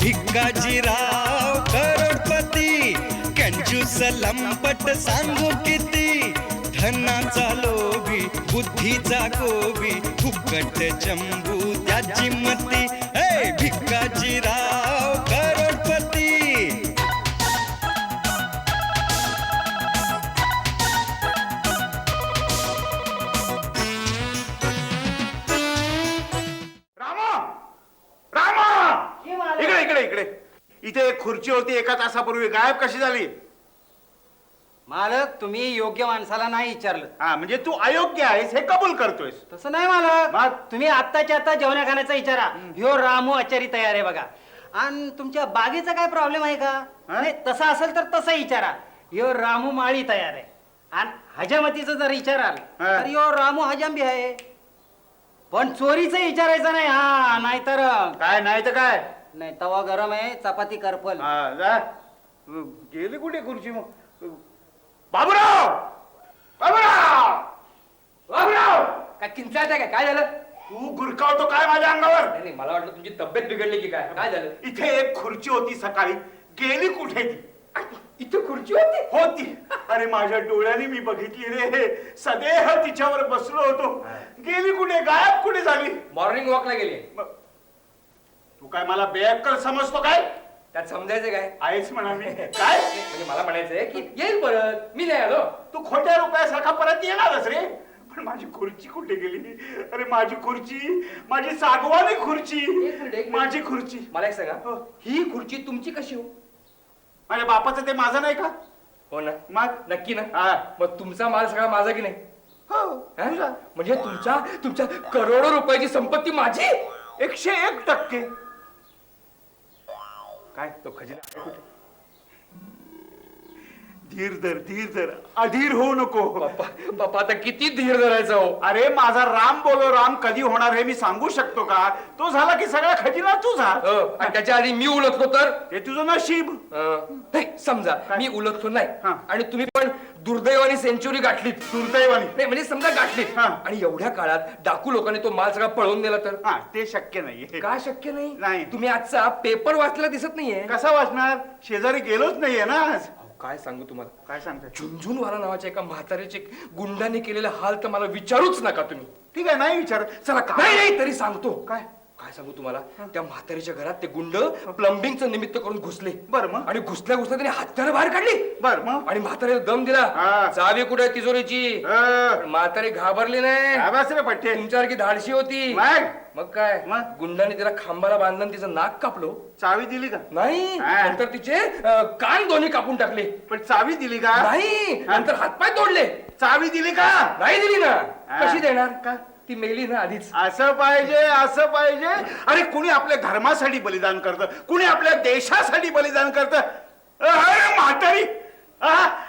भिकाजीराव करोडपती कंजूस लंपट सांगू किती? धनाचा लोभी बुद्धीचा गोबी फुकट चंबू त्याची मती. ए भिकाजीराव इकडे. इथे एक खुर्ची होती एका तासापूर्वी. गायब कशी झाली? मालक तुम्ही योग्य माणसाला नाही विचारलं. हा म्हणजे तू अयोग्य आहेस हे कबूल करतोयस. तसं नाही मालक. मग? तुम्ही आत्ताच्या आता जेवणा खाण्याचा विचारा ह्यो रामू आचारी तयार आहे बघा. आणि तुमच्या बागेचा काय प्रॉब्लेम आहे का? नाही तसं असेल तर तसं विचारा ह्यो रामू माळी तयार आहे. आणि हजामतीचं जर विचाराल हा. तर ह्यो रामू हजाम बी आहे. पण चोरीचं विचारायचं नाही हा नाहीतर काय नाही तर काय? नाही तवा गरम आहे चपाती करपल. हा, जा. गेली कुठे खुर्ची मग? बाबूराव! बाबूराव! बाबूराव! काय किंचाळत आहे काय? काय झालं? तू गुरकावतो काय माझ्या अंगावर? नाही नाही, मला वाटलं तुमची तब्येत बिघडली की काय? काय झालं? इथे एक खुर्ची होती सकाळी. गेली कुठे ती? इथे खुर्ची होती? होती. अरे माझ्या डोळ्याने मी बघितली रे. सदेह तिच्यावर बसलो होतो. गेली कुठे? गायब कुठे झाली? मॉर्निंग वॉकला गेली. तू काय मला बेअक्कल समजतो काय? त्यात समजायचं काय? आहेस म्हणा मी. काय? म्हणजे मला म्हणायचंय की येईल परत मी नाही आलो. तू खोट्या रुपयासारखा परत येणारच रे. पण माझी खुर्ची कुठे गेली? अरे माझी खुर्ची माझी सागवानी खुर्ची. एक मिनिट, एक मिनिट. माझी खुर्ची. मला एक सांगा. हो. ही खुर्ची तुमची कशी हो? माझ्या बापाचं ते माझं नाही का? हो ना. मग. नक्की ना. हा. मग तुमचा माल सगळा माझा की नाही? हो. हा? तुझा. म्हणजे तुमच्या तुमच्या करोडो रुपयाची संपत्ती माझी? एकशे एक टक्के. काय? तो खजिना आहे कुठे? धीर धर धीर धर. अधीर होऊ नको. बाप्पा बाप्पा आता किती धीर धरायचा हो? अरे माझा राम बोलो राम कधी होणार हे मी सांगू शकतो का? तो झाला की सगळा खजिना तुझा. हो, आणि त्याच्या आधी मी उलटलो तर? हे तुझं नशीब. नाही समजा? मी उलटलो नाही. हा. आणि तुम्ही पण दुर्दैवाने सेंचुरी गाठलीत. दुर्दैवानी. नाही म्हणजे समजा गाठलीत. हा. आणि एवढ्या काळात डाकू लोकांनी तो माल सगळा पळवून दिला तर? हा ते शक्य नाहीये. का शक्य नाही? नाही. तुम्ही आजचा पेपर वाचला दिसत नाहीये. कसा वाचणार? शेजारी गेलोच नाहीये ना आज. अहो, काय सांगू तुम्हाला? काय सांगताय? झुंझुनवाला नावाच्या एका म्हाताऱ्याचे गुंडाने केलेला हाल तर मला विचारूच नका तुम्ही. ठीक आहे नाही विचार चला नाही काय? नाही तरी सांगतो. काय? काय सांगू तुम्हाला? त्या म्हातारीच्या घरात ते गुंड प्लंबिंगचं निमित्त करून घुसले. बरं मग? आणि घुसल्या घुसल्या त्याने हातगार बाहेर काढली. बर मग? आणि म्हातारीला दम दिला. हा. चावी कुठे तिजोरीची? अं, पण म्हातारी घाबरली नाही. रे पठ्ठे तुमच्यासारखी धाडशी होती. मग? मग काय? मग? गुंडाने तिला खांबाला बांधलं तिचं नाक कापलो. चावी दिली का? नाही. हा. नंतर तिचे अं, कान दोन्ही कापून टाकले. पण चावी दिली का? नाही. नंतर हातपाय तोडले. चावी दिली का? नाही दिली ना. कशी देणार? का? ती मेली ना आधीच. असं पाहिजे असं पाहिजे. अरे कुणी आपल्या धर्मासाठी बलिदान करतं? कुणी आपल्या देशासाठी बलिदान करतं? अरे म्हातारी!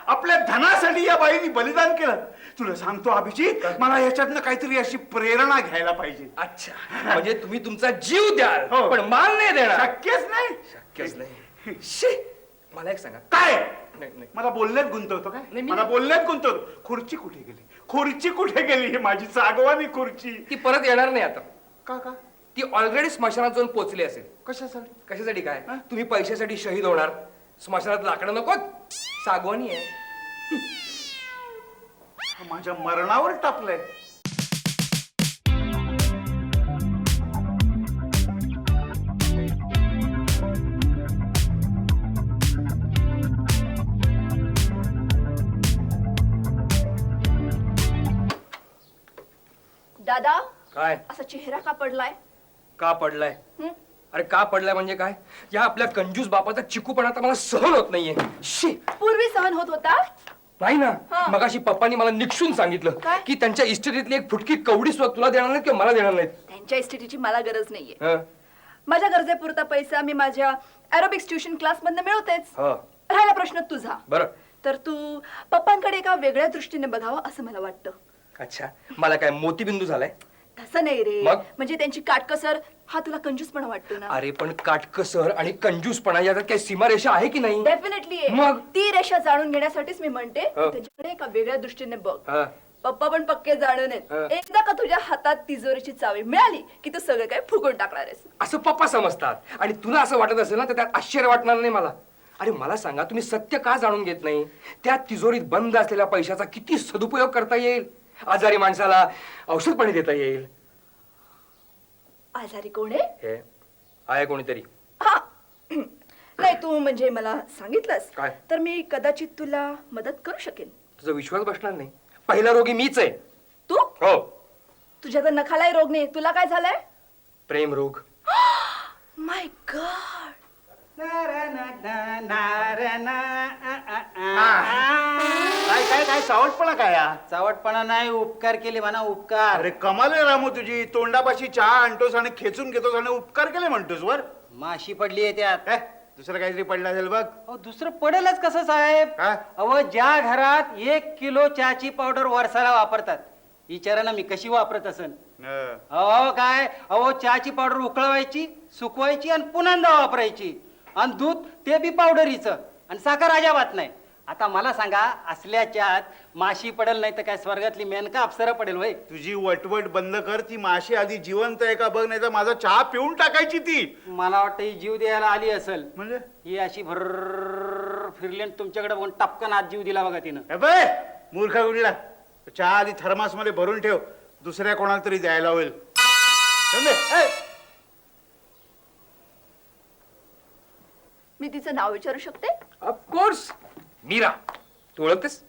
आपल्या धनासाठी या बाईनी बलिदान केलं. तुला सांगतो अभिजित मला याच्यातनं काहीतरी अशी प्रेरणा घ्यायला पाहिजे. अच्छा. म्हणजे तुम्ही तुमचा जीव द्याल हो. पण माल नाही देणार. शक्यच नाही. शक्यच नाही. शी मला एक सांगा. काय? नाही नाही. मला बोलण्यात गुंतवतो काय? नाही, मी- मला बोलण्यात गुंतवतो. खुर्ची कुठे गेली? खुर्ची कुठे गेली? ही माझी सागवानी खुर्ची. ती परत येणार नाही आता. का का? ती ऑलरेडी स्मशानात जाऊन पोहोचली असेल. कशासाठी? कशासाठी काय? हा? तुम्ही पैशासाठी शहीद होणार. स्मशानात लाकडं नको. सागवानी आहे. माझ्या मरणावर टापलंय दादा काय? असा चेहरा का पडलाय? का पडलाय? हं? अरे का पडलाय म्हणजे काय? या आपल्या कंजूस बापाचा चिकूपणा आता मला सहन होत नाहीये. शी! पूर्वी सहन होत होता? नाही ना. मगाशी पप्पानी मला निक्षून सांगितलं काय? की त्यांच्या इस्टेटीतली एक फुटकी कवडी सुद्धा तुला देणार नाहीत किंवा मला देणार नाहीत? त्यांच्या इस्टेटीची मला गरज नाहीये. हं? माझ्या गरजेपुरता पैसा मी माझ्या एरोबिक्स ट्युशन क्लास मधनं मिळवतेच. हं. राहिला प्रश्न तुझा. बरं. तर तू पप्पांकडे एका वेगळ्या दृष्टीने बघावं असं मला वाटतं. अच्छा. मला काय मोतीबिंदू झालाय? तसं नाही रे. मग? म्हणजे त्यांची काटकसर हा तुला कंजूसपणा वाटतो ना? अरे पण काटकसर आणि कंजूसपणा याच्यात काही सीमारेषा आहे की नाही? डेफिनेटली मग? ती रेषा जाणून घेण्यासाठीच मी म्हणते हो. त्यांच्याकडे एका वेगळ्या दृष्टीने बघ. हा. पप्पा पण पक्के जाणून आहेत. एकदा का तुझ्या हातात तिजोरीची चावी मिळाली की तू सगळं काय फुकून टाकणार आहेस? असं पप्पा समजतात. आणि तुला असं वाटत असेल ना तर त्यात आश्चर्य वाटणार नाही मला. अरे मला सांगा तुम्ही सत्य का जाणून घेत नाही? त्या तिजोरीत बंद असलेल्या पैशाचा किती सदुपयोग करता येईल? आजारी माणसाला औषध पाणी देता येईल. आजारी कोण आहे? हे आहे कोणीतरी. हा. नाही तू म्हणजे मला सांगितलंस. काय? तर मी कदाचित तुला मदत करू शकेन. तुझा विश्वास बसणार नाही. पहिला रोगी मीच आहे. तू? हो. तुझ्या तर नखालाही रोग नाही. तुला काय झालंय? प्रेम रोग. माय गॉड काय काय सावटपणा काय हा? चावटपणा नाही उपकार केले म्हणा उपकार. अरे कमाल आहे रामू तुझी. तोंडापाशी चहा आणतोस आणि खेचून घेतोस आणि उपकार केले म्हणतोस वर. माशी पडली आहे त्यात. काय दुसरं काहीतरी पडलं असेल बघ. अहो, दुसरं पडेलच कसं साहेब? काय? अहो ज्या घरात एक किलो चहाची पावडर वर्षाला वापरतात विचारा ना मी कशी वापरत असन? हं. अहो काय? अहो चहाची पावडर उकळवायची सुकवायची आणि पुन्हा वापरायची. आणि दूध ते बी पावडरीचं. आणि साखर अजाबात नाही. आता मला सांगा असल्या चहात माशी पडेल नाही तर काय स्वर्गातली मेनका अप्सरा पडेल वय तुझी वटवट बंद कर ती माशी आधी जिवंत आहे का बघ नाही तर माझा चहा पिऊन टाकायची ती. मला वाटतं ही जीव द्यायला आली असेल. म्हणजे? ही अशी भर फिरली आणि तुमच्याकडे बघून टपकन आज जीव दिला बघा तिनं. मूर्ख गुडला. चहा आधी थर्मासमध्ये भरून ठेव दुसऱ्या कोणाला तरी द्यायला होईल. समजे? ए, मी तिचं नाव विचारू शकते? ऑफकोर्स मीरा तू ओळखतेस?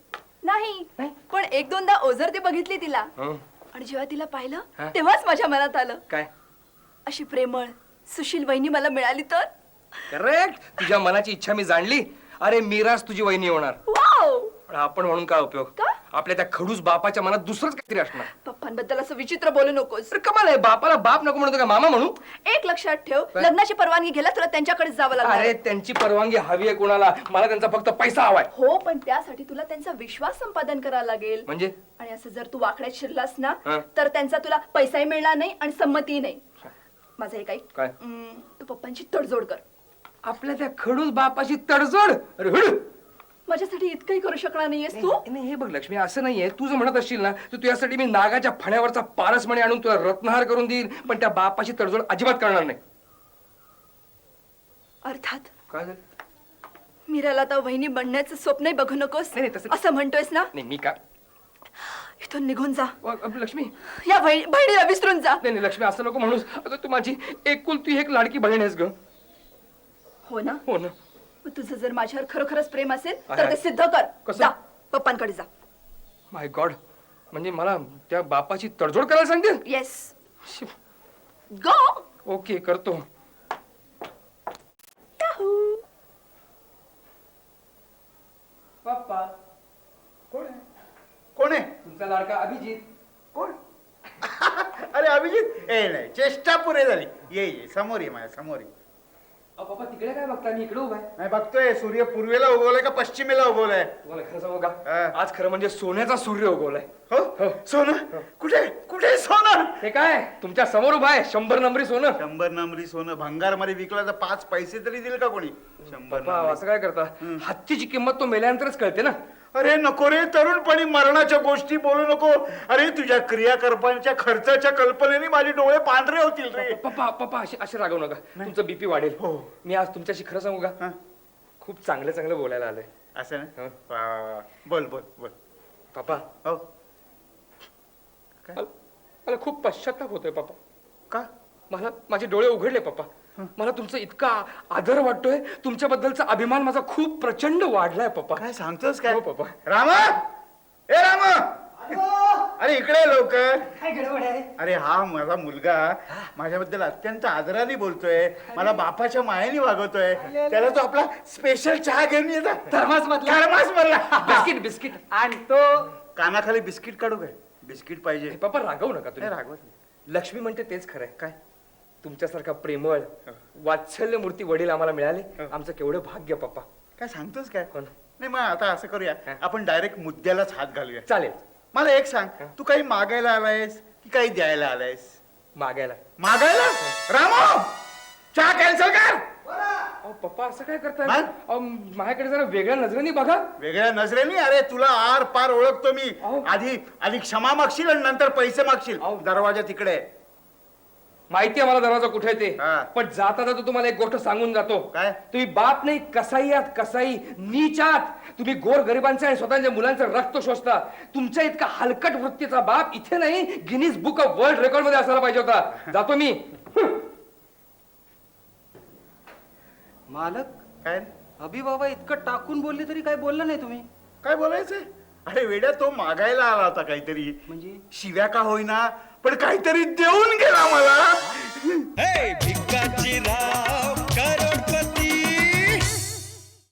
नाही नाही? पण एक दोनदा ओझर ते बघितली तिला. हं. आणि जेव्हा तिला हा? पाहिलं तेव्हाच माझ्या मनात आलं. काय? अशी प्रेमळ सुशील वहिनी मला मिळाली तर? करेक्ट तुझ्या मनाची इच्छा मी जाणली. अरे मीराच तुझी वहिनी होणार. वाव पण आपण म्हणून काय उपयोग? का? आपल्या त्या खडूस बापाच्या मनात दुसरंच काहीतरी असणार. पप्पांबद्दल असं विचित्र बोलू नकोस. कमाल आहे बापाला बाप नको म्हणतो का मामा म्हणू? एक लक्षात ठेव काय? लग्नाची परवानगी घ्यायला तुला त्यांच्याकडे जावं लागणार. अरे त्यांची परवानगी हवी आहे कोणाला? मला त्यांचा फक्त पैसा हवाय. हो पण त्यासाठी तुला त्यांचा विश्वास संपादन करावा लागेल. म्हणजे? आणि असं जर तू वाकड्यात शिरलास ना हं. तर त्यांचा तुला पैसाही मिळणार नाही आणि संमतीही नाही. माझं हे काही काय? तू पप्पांची तडजोड कर. आपल्या त्या खडूस बापाची तडजोड? अरे हुड. माझ्यासाठी इतकंही करू शकणार नाहीयेस तू? नाही नाही, हे बघ लक्ष्मी असं नाहीये. तू जर म्हणत असशील ना तर तुझ्यासाठी मी नागाच्या फण्यावरचा पारसमणी आणून तुला रत्नहार करून देईन पण त्या बापाची तडजोड अजिबात करणार नाही. अर्थात? काय झालं? मीराला आता वहिनी बनण्याचं स्वप्नही बघू नकोस? नाही, नाही, तसं- असं म्हणतोयस ना? नाही मी का इथून निघून जा. अ, अ, लक्ष्मी. या बहिणी- बहिणीला विसरून जा. नाही नाही लक्ष्मी असं नको म्हणूस. अगं तू माझी एकुलती एक लाडकी बहीण आहेस ग. हो ना? हो ना. तुझं जर माझ्यावर खरोखरच प्रेम असेल तर ते. सिद्ध कर. कसं? जा पप्पांकडे जा. माय गॉड म्हणजे मला त्या बापाची तडजोड करायला सांगते? येस गो ओके करतो. पप्पा कोण आहे? कोण आहे? तुमचा लाडका अभिजित. कोण? अरे अभिजित? ए नाही चेष्टा पुरे झाली. ये ये समोर ये माझ्यासमोर ये. अहो, पप्पा तिकडे काय बघता? मी इकडे उभा आहे. नाही बघतोय. सूर्य पूर्वेला उगवलाय का पश्चिमेला उगवलाय? तुम्हाला खरं सांगू का? हा. आज खरं म्हणजे सोन्याचा सूर्य उगवलाय. हो? सोनं? कुठे? कुठे सोनं? हे काय? तुमच्यासमोर उभा आहे. शंभर नंबरी सोनं. शंभर नंबरी सोनं. भंगारमध्ये विकला तर पाच पैसे तरी दिल का कोणी? शंभर पप्पा नंबरी. असं काय करता? हत्तीची किंमत तो मेल्यानंतरच कळते ना. अरे नको रे तरुणपणी मरणाच्या गोष्टी बोलू नको. अरे तुझ्या क्रियाकल्पांच्या खर्चाच्या कल्पनेने माझे डोळे पांढरे होतील रे. पप्पा पप्पा असे असे रागवू नका. तुमचं बीपी वाढेल. हो. मी आज तुमच्याशी खरं सांगू का? हा, खूप चांगलं चांगलं बोलायला आलंय. असं ना? हं. वा, वा, वा. बोल बोल बोल. पप्पा. हो. मला मला खूप पश्चाताप होतोय पप्पा. का? मला माझे डोळे उघडले पप्पा. मला तुमचं इतका आदर वाटतोय. तुमच्याबद्दलचा अभिमान माझा खूप प्रचंड वाढलाय पप्पा. काय सांगतोस काय? हो, पप्पा. रामा! ए रामा! अरे इकडे लोक काय गडबड आहे? अरे हा माझा मुलगा माझ्याबद्दल अत्यंत आदराने बोलतोय. मला बापाच्या मायाने वागवतोय. त्याला तो आपला स्पेशल चहा घेऊन येतात थर्मास मधला थर्मास म्हणला बिस्किट बिस्किट. आणि तो? कानाखाली बिस्किट काढू काय? बिस्किट पाहिजे. पप्पा रागवू नका नाही तुम्ही रागवत नाही. लक्ष्मी म्हणते तेच खरंय. काय? तुमच्यासारखा प्रेमळ वात्सल्य मूर्ती वडील आम्हाला मिळाले. आमचं केवढं भाग्य पप्पा. काय सांगतोस काय? हो ना. नाही मग आता असं करूया. हा. आपण डायरेक्ट मुद्द्यालाच हात घालूया. चालेल. मला एक सांग तू काही मागायला आलायस की की काही द्यायला आलायस? मागायला. मागायला? रामो! चहा कॅन्सल कर! अहो पप्पा असं काय करताय? अहो, माझ्याकडे जरा वेगळ्या नजरेने बघा. वेगळ्या नजरेने? अरे तुला आर पार ओळखतो मी. अहो. आधी आधी क्षमा मागशील आणि नंतर पैसे मागशील. अहो. दरवाजा तिकडे. आहे. माहिती आहे मला दरवाजा कुठे आहे ते? हा. पण जाता जाता तुम्हाला एक गोष्ट सांगून जातो. काय? तुम्ही बाप नाही कसाई आहात कसाई नीचात तुम्ही गोर गरिबांचे आणि स्वतःच्या मुलांचं रक्त शोषता. तुमच्या इतका हलकट वृत्तीचा बाप इथे नाही गिनीज बुक ऑफ वर्ल्ड रेकॉर्डमध्ये असायला पाहिजे होता. जातो मी. मालक? काय? अभि बाबा इतकं टाकून बोलले तरी काय बोललं नाही तुम्ही. काय बोलायचंय? अरे वेड्या तो मागायला आला होता काहीतरी. म्हणजे? शिव्या का होईना? पण काहीतरी देऊन गेला मला. हे भिकाची राह